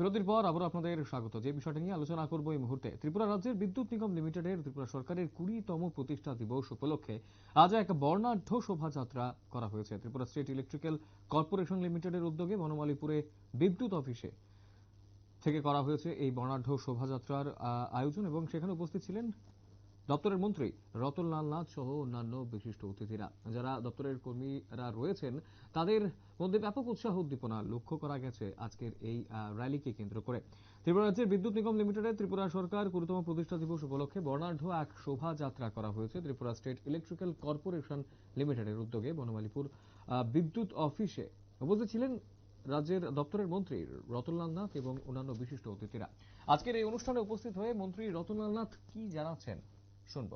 বিরতির পর আবার আপনাদের স্বাগত। যে বিষয়টা নিয়ে আলোচনা করব এই মুহূর্তে, ত্রিপুরা রাজ্যের বিদ্যুৎ নিগম লিমিটেডের ত্রিপুরা সরকারের কুড়িতম প্রতিষ্ঠা দিবস উপলক্ষে আজ এক বর্ণাঢ্য শোভাযাত্রা করা হয়েছে। ত্রিপুরা স্টেট ইলেকট্রিক্যাল কর্পোরেশন লিমিটেডের উদ্যোগে বনমালীপুরে বিদ্যুৎ অফিসে থেকে করা হয়েছে এই বর্ণাঢ্য শোভাযাত্রার আয়োজন এবং সেখানে উপস্থিত ছিলেন দপ্তরের মন্ত্রী রতনলাল নাথ সহ অন্যান্য বিশিষ্ট অতিথিরা। যারা দপ্তরের কর্মীরা রয়েছেন, তাদের মধ্যে ব্যাপক উৎসাহ উদ্দীপনা লক্ষ্য করা গেছে আজকের এই র্যালিকে কেন্দ্র করে। ত্রিপুরা রাজ্যের বিদ্যুৎ নিগম লিমিটেডের ত্রিপুরা সরকার কুড়িতম প্রতিষ্ঠা দিবস উপলক্ষে বর্ণাঢ্য এক শোভাযাত্রা করা হয়েছে ত্রিপুরা স্টেট ইলেকট্রিক্যাল কর্পোরেশন লিমিটেডের উদ্যোগে বনমালীপুর বিদ্যুৎ অফিসে। উপস্থিত ছিলেন রাজ্যের দপ্তরের মন্ত্রী রতনলাল নাথ এবং অন্যান্য বিশিষ্ট অতিথিরা। আজকের এই অনুষ্ঠানে উপস্থিত হয়ে মন্ত্রী রতনলাল নাথ কি জানাচ্ছেন? শুনব।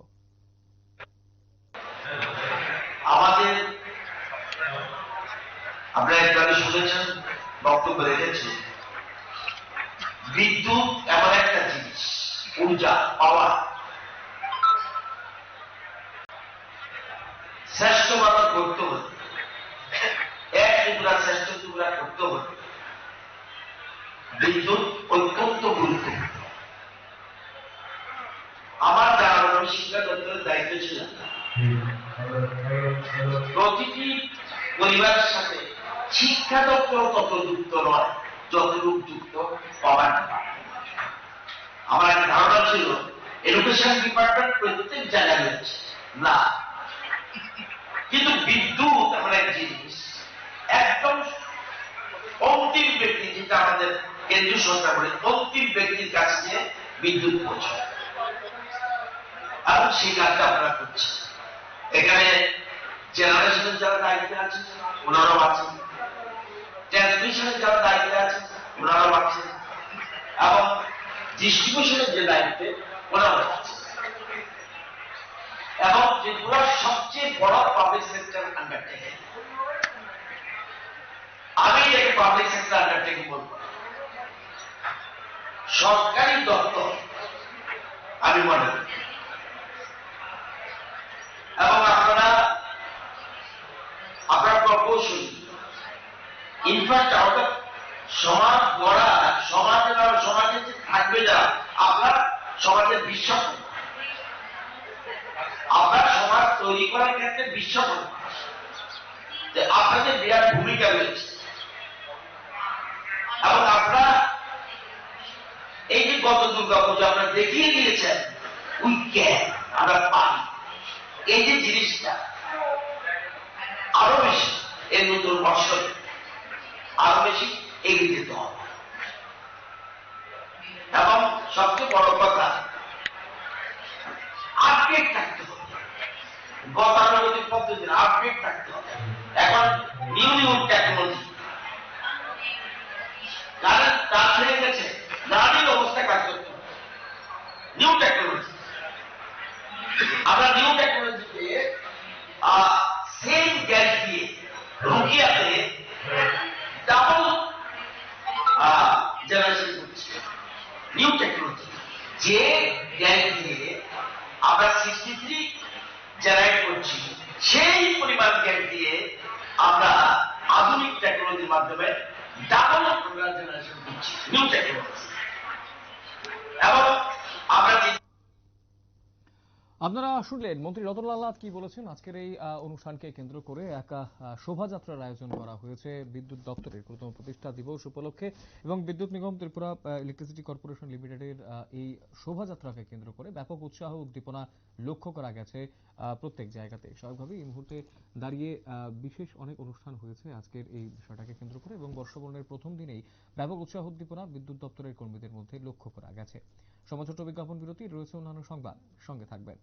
আমাদের আপনারা একটু শুনেছেন, বক্তব্য রেখেছি। বিদ্যুৎ এমন একটা জিনিস, ঊর্জা, পাওয়ার। শ্রেষ্ঠ মানুষ করতে হলে এক টুকরা শ্রেষ্ঠ টুকরা করতে হলে বিদ্যুৎ অত্যন্ত গুরুত্বপূর্ণ আমার জানার আমি শিক্ষা প্রতিটি পরিবারের সাথে শিক্ষা দপ্তর তত যুক্ত নয় যতটুক যুক্ত পাবার আমার একটা ধারণা ছিল এডুকেশন ডিপার্টমেন্ট প্রত্যেক জায়গায় রয়েছে। না। কিন্তু বিদ্যুৎ এমন এক জিনিস একদম অন্তিম ব্যক্তি যেটা আমাদের কেন্দ্রীয় সরকার বলে অন্তিম ব্যক্তির কাছে বিদ্যুৎ পৌঁছায়। সেই কাজটা আপনারা করছেন। এখানে জেনারেশনের যারা দায়িত্বে আছেন ওনারাও আছেন। ট্রান্সমিশনের যারা দায়িত্বে আছেন ওনারাও আছেন। এবং ডিস্ট্রিবিউশনের যে দায়িত্বে, ওনারাও আছেন। এবং ত্রিপুরার সবচেয়ে বড় পাবলিক সেক্টর আন্ডারটেকিং আমি এটাকে পাবলিক সেক্টর আন্ডারটেকিং বলব। সরকারি দপ্তর, আমি মনে করি এবং আপনারা আপনার প্রকৌশলী ইনফ্যাক্ট আমাদের সমাজ গড়া, সমাজের আর সমাজে যে থাকবে যারা আপনার সমাজের বিশ্বাস আপনার সমাজ তৈরি করার ক্ষেত্রে বিশ্বাস যে আপনাদের বিরাট ভূমিকা রয়েছে, এবং আপনারা এই যে গত দুর্গা পুজো আপনারা দেখিয়ে দিয়েছেন উই ক্যান আমরা পারি এই যে জিনিসটা, আরও বেশি এই নতুন বছরে এগিয়ে যেতে হবে। এবং সবচেয়ে বড় কথা আপডেট থাকতে হবে। গতানুগতিক পদ্ধতির আপডেট থাকতে হবে। এখন নিউ নিউ টেকনোলজি কারেন্ট কাজ হয়ে গেছে রানিং অবস্থায় কাজ করতে নিউ টেকনোলজি আমরা নিউ টেকনোলজিতে সেম করছি। সেই পরিমাণ জ্ঞান দিয়ে আমরা আধুনিক টেকনোলজির মাধ্যমে ডাবল জেনারেশন করছি। নিউ টেকনোলজি এবং আপনারা শুনলেন মন্ত্রী রতনলাল নাথ কি বলেছেন? আজকের এই অনুষ্ঠানকে কেন্দ্র করে এক শোভাযাত্রার আয়োজন করা হয়েছে বিদ্যুৎ দপ্তরের প্রথম প্রতিষ্ঠা দিবস উপলক্ষে এবং বিদ্যুৎ নিগম ত্রিপুরা ইলেকট্রিসিটি কর্পোরেশন লিমিটেডের এই শোভাযাত্রাকে কেন্দ্র করে ব্যাপক উৎসাহ উদ্দীপনা লক্ষ্য করা গেছে প্রত্যেক জায়গাতে। স্বাভাবিকভাবেই এই মুহূর্তে দাঁড়িয়ে বিশেষ অনেক অনুষ্ঠান হয়েছে আজকের এই বিষয়টাকে কেন্দ্র করে এবং বর্ষবরণের প্রথম দিনেই ব্যাপক উৎসাহ উদ্দীপনা বিদ্যুৎ দপ্তরের কর্মীদের মধ্যে লক্ষ্য করা গেছে। সমাজ ছোট বিজ্ঞাপন বিরতি রয়েছে অন্যান্য সংবাদ। সঙ্গে থাকবেন।